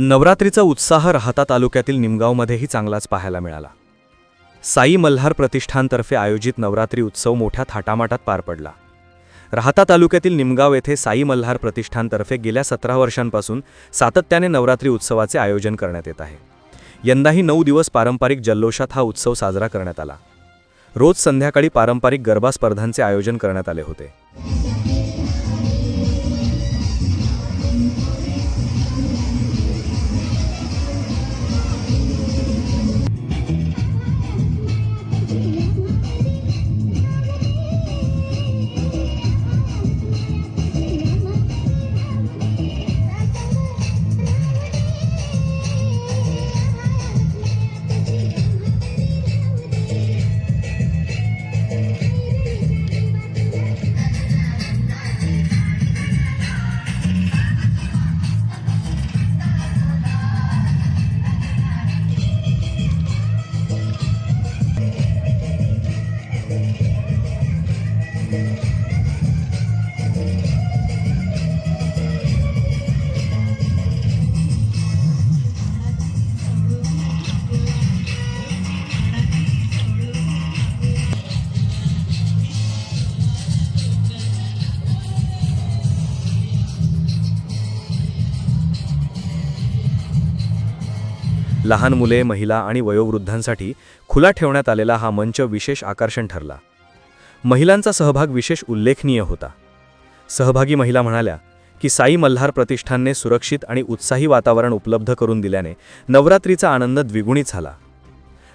नवरात्रीचा उत्साह राहता तालुक्यातील निमगावमध्येही चांगलाच पाहायला मिळाला. साई मल्हार प्रतिष्ठानतर्फे आयोजित नवरात्री उत्सव मोठ्या थाटामाटात पार पडला. राहता तालुक्यातील निमगाव येथे साई मल्हार प्रतिष्ठानतर्फे गेल्या सतरा वर्षांपासून सातत्याने नवरात्री उत्सवाचे आयोजन करण्यात येत आहे. यंदाही नऊ दिवस पारंपरिक जल्लोषात हा उत्सव साजरा करण्यात आला. रोज संध्याकाळी पारंपरिक गरबा स्पर्धांचे आयोजन करण्यात आले होते. लहान मुले महिला आणि वयोवृद्धांसाठी खुला ठेवण्यात आलेला हा मंच विशेष आकर्षण ठरला. महिलांचा सहभाग विशेष उल्लेखनीय होता. सहभागी महिला म्हणाल्या की साई मल्हार प्रतिष्ठानने सुरक्षित आणि उत्साही वातावरण उपलब्ध करून दिल्याने नवरात्रीचा आनंद द्विगुणित झाला.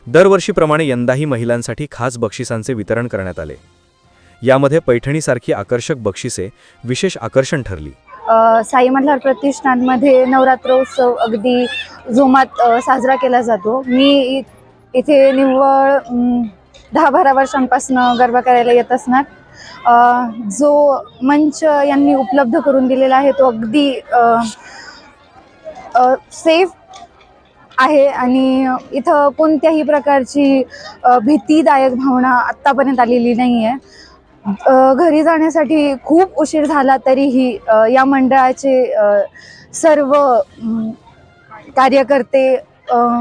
दरवर्षीप्रमाणे यंदाही महिलांसाठी खास बक्षिसांचे वितरण करण्यात आले. यामध्ये पैठणीसारखी आकर्षक बक्षिसे विशेष आकर्षण ठरली. साई मल्हार प्रतिष्ठानमध्ये नवरात्रोत्सव अगदी जोमात साजरा केला जातो. मी इ- इथे निव्वळ दहा बारा वर्षांपासून गरबा करायला येत असणार. जो मंच यांनी उपलब्ध करून दिलेला आहे तो अगदी सेफ आहे आणि इथं कोणत्याही प्रकारची भीतीदायक भावना आत्तापर्यंत आलेली नाही आहे घरी जाण्यासाठी खूप उशीर झाला तरीही या मंडळाचे सर्व कार्यकर्ते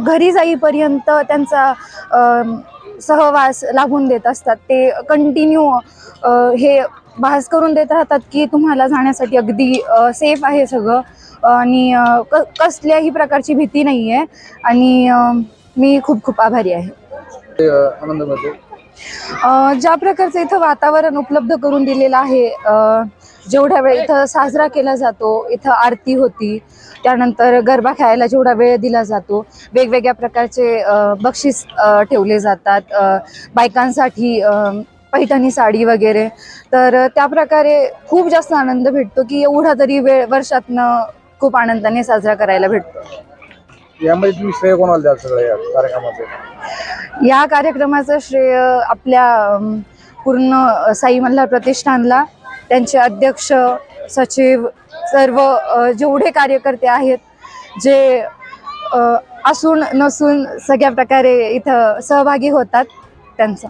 घरी जाईपर्यंत त्यांचा सहवास लाभून देत असतात. ते कंटिन्यू हे भास करून देत राहतात की तुम्हाला जाण्यासाठी अगदी सेफ आहे सगळं. आणि क कसल्याही प्रकारची भीती नाही आहे आणि मी खूप खूप आभारी आहे. आनंद ज्या प्रकारचं इथं वातावरण उपलब्ध करून दिलेलं आहे जेवढ्या वेळ इथं साजरा केला जातो इथं आरती होती त्यानंतर गरबा खेळायला जेवढा वेळ दिला जातो वेगवेगळ्या प्रकारचे बक्षीस ठेवले जातात बायकांसाठी पैठणी साडी वगैरे. तर त्या प्रकारे खूप जास्त आनंद भेटतो की एवढा तरी वेळ वर्षातनं खूप आनंदाने साजरा करायला भेटतो. यामध्ये तुम्ही श्रेय कोणाला द्याल सगळ्या या कार्यक्रमाचे? या कार्यक्रमाचं श्रेय आपल्या अम, पूर्ण साई मल्हार प्रतिष्ठानला त्यांचे अध्यक्ष सचिव सर्व अ, जेवढे कार्यकर्ते आहेत जे अ, असून नसून सगळ्या प्रकारे इथं सहभागी होतात त्यांचं.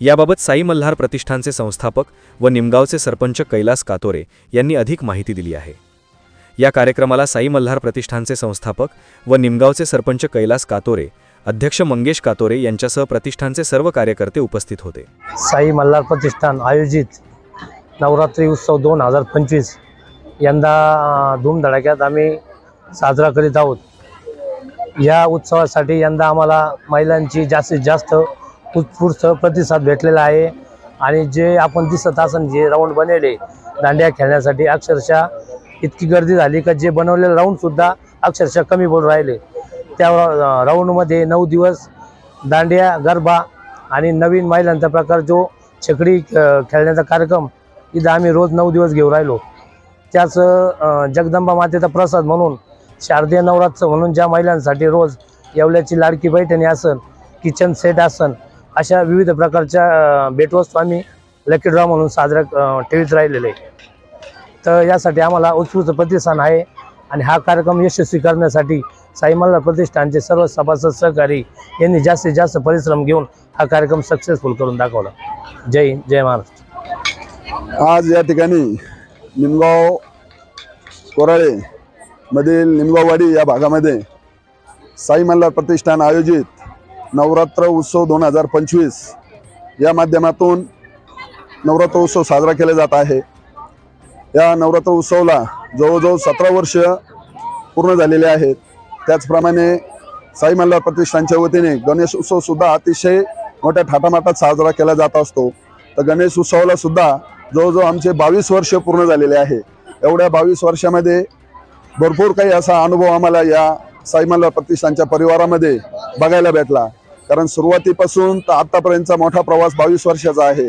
याबाबत साई मल्हार प्रतिष्ठानचे संस्थापक व निमगावचे सरपंच कैलास कातोरे यांनी अधिक माहिती दिली आहे. या कार्यक्रमाला साई मल्हार प्रतिष्ठानचे संस्थापक व निमगावचे सरपंच कैलास कातोरे अध्यक्ष मंगेश कातोरे यांच्यासह प्रतिष्ठानचे सर्व कार्यकर्ते उपस्थित होते. साई मल्हार प्रतिष्ठान आयोजित नवरात्री उत्सव दोन हजार पंचवीस यंदा धूमधडाक्यात आम्ही साजरा करीत आहोत. या उत्सवासाठी यंदा आम्हाला महिलांची जास्तीत जास्त उत्स्फूर्त प्रतिसाद भेटलेला आहे आणि जे आपण दिसत असन जे राऊंड बनवले दांड्या खेळण्यासाठी अक्षरशः इतकी गर्दी झाली का जे बनवलेले राऊंडसुद्धा अक्षरशः कमी पडून राहिले त्या राऊंडमध्ये नऊ दिवस दांडिया गरबा आणि नवीन महिलांचा प्रकार जो छकडी खेळण्याचा कार्यक्रम इथं आम्ही रोज नऊ दिवस घेऊन राहिलो त्याच जगदंबा मातेचा प्रसाद म्हणून शारदीय नवरात्र म्हणून ज्या महिलांसाठी रोज येवल्याची लाडकी पैठणी असन किचन सेट असन अशा विविध प्रकारच्या भेटवस्तू आम्ही लकी ड्रॉ म्हणून साजरा ठेवीत राहिलेले आहे. तर यासाठी आम्हाला उत्स्फूर्त प्रतिसाद आहे. आणि हा कार्यक्रम यशस्वी करण्यासाठी साई प्रतिष्ठानचे सर्व सभासद सहकारी यांनी जास्तीत जास्त परिश्रम घेऊन हा कार्यक्रम सक्सेसफुल करून दाखवला. जय हिंद जय महाराष्ट्र. आज या ठिकाणी निमगाव कोराळे मधील निमगाववाडी या भागामध्ये साई मल्हार प्रतिष्ठान आयोजित नवरात्र उत्सव दोन हजार पंचवीस या माध्यमातून नवरात्र उत्सव साजरा केला जात आहे. या नवरात्र उत्सवाला जवळजवळ सतरा वर्ष पूर्ण झालेले आहेत. त्याचप्रमाणे साई मल्हार प्रतिष्ठानच्या वतीने गणेश उत्सवसुद्धा अतिशय मोठ्या थाटामाटात साजरा केला जात असतो. तर गणेश उत्सवाला सुद्धा जवळजवळ आमचे बावीस वर्ष पूर्ण झालेले आहे. एवढ्या बावीस वर्षामध्ये भरपूर काही असा अनुभव आम्हाला या साई मल्हार प्रतिष्ठानच्या परिवारामध्ये बघायला भेटला. कारण सुरुवातीपासून तर आत्तापर्यंतचा मोठा प्रवास बावीस वर्षाचा आहे.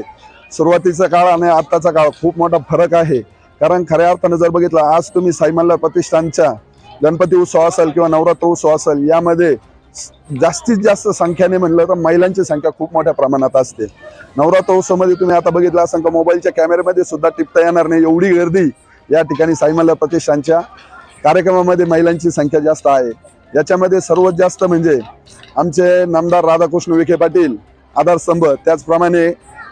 सुरुवातीचा काळ आणि आत्ताचा काळ खूप मोठा फरक आहे. कारण खऱ्या अर्थानं जर बघितलं आज तुम्ही साईमल्ला प्रतिष्ठानच्या गणपती उत्सव असेल किंवा नवरात्र उत्सव असेल यामध्ये जास्तीत जास्त संख्याने म्हणलं तर महिलांची संख्या खूप मोठ्या प्रमाणात असते. नवरात्र उत्सवमध्ये तुम्ही आता बघितलं असं का मोबाईलच्या कॅमेऱ्यामध्ये सुद्धा टिपता येणार नाही एवढी गर्दी या ठिकाणी साईमल्ला प्रतिष्ठानच्या कार्यक्रमामध्ये महिलांची संख्या जास्त आहे. याच्यामध्ये सर्वात जास्त म्हणजे आमचे नामदार राधाकृष्ण विखे पाटील आधारस्तंभ त्याचप्रमाणे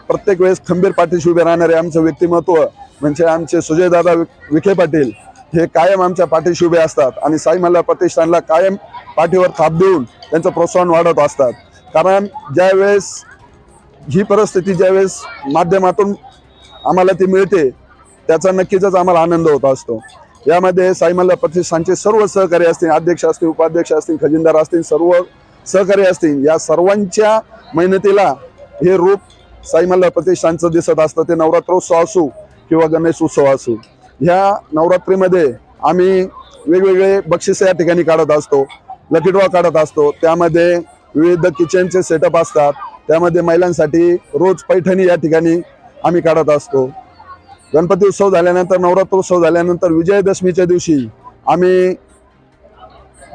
प्रत्येक वेळेस खंबीर पाठीशी उभे राहणारे आमचं व्यक्तिमत्व म्हणजे आमचे सुजयदादा वि- विखे पाटील हे कायम आमच्या पाठीशी उभे असतात आणि साई मल्हार प्रतिष्ठानला कायम पाठीवर थाप देऊन त्यांचं प्रोत्साहन वाढवत असतात. कारण ज्यावेळेस ही परिस्थिती ज्यावेळेस माध्यमातून आम्हाला ती मिळते त्याचा नक्कीच आम्हाला आनंद होत असतो. यामध्ये साई मल्हार प्रतिष्ठानचे सर्व सहकारी असतील अध्यक्ष असतील उपाध्यक्ष असतील खजिनदार असतील सर्व सहकारी असतील या सर्वांच्या मेहनतीला हे रूप साई मल्हार प्रतिष्ठानचं दिसत असतं. ते नवरात्रोत्सव असू किंवा गणेश उत्सव असो ह्या नवरात्रीमध्ये आम्ही वेगवेगळे बक्षिस या ठिकाणी काढत असतो लकीडवा काढत असतो. त्यामध्ये विविध किचनचे सेटअप असतात. त्यामध्ये महिलांसाठी रोज पैठणी या ठिकाणी आम्ही काढत असतो. गणपती उत्सव झाल्यानंतर नवरात्र उत्सव झाल्यानंतर विजयदशमीच्या दिवशी आम्ही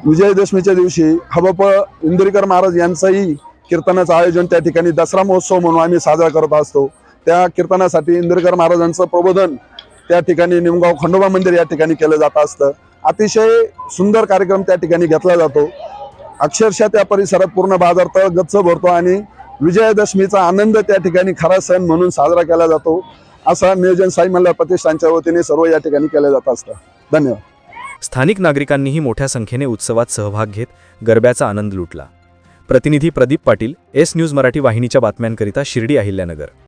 विजयदशमीच्या दिवशी हबप इंदुरीकर महाराज यांचंही कीर्तनाचं आयोजन त्या ठिकाणी दसरा महोत्सव म्हणून आम्ही साजरा करत असतो. त्या कीर्तनासाठी इंदिरकर महाराजांचं प्रबोधन त्या ठिकाणी निमगाव खंडोबा मंदिर या ठिकाणी केलं जात असतं. अतिशय सुंदर कार्यक्रम त्या ठिकाणी घेतला जातो. अक्षरशः त्या परिसरात पूर्ण बाजार तळ गच्च भरतो आणि विजयादशमीचा आनंद त्या ठिकाणी खरा सण म्हणून साजरा केला जातो. असा नियोजन साई मल्हार प्रतिष्ठानच्या वतीने सर्व या ठिकाणी केलं जात असतं. धन्यवाद. स्थानिक नागरिकांनीही मोठ्या संख्येने उत्सवात सहभाग घेत गरब्याचा आनंद लुटला. प्रतिनिधी प्रदीप पाटील एस न्यूज मराठी वाहिनीच्या बातम्यांकरिता शिर्डी अहिल्यानगर.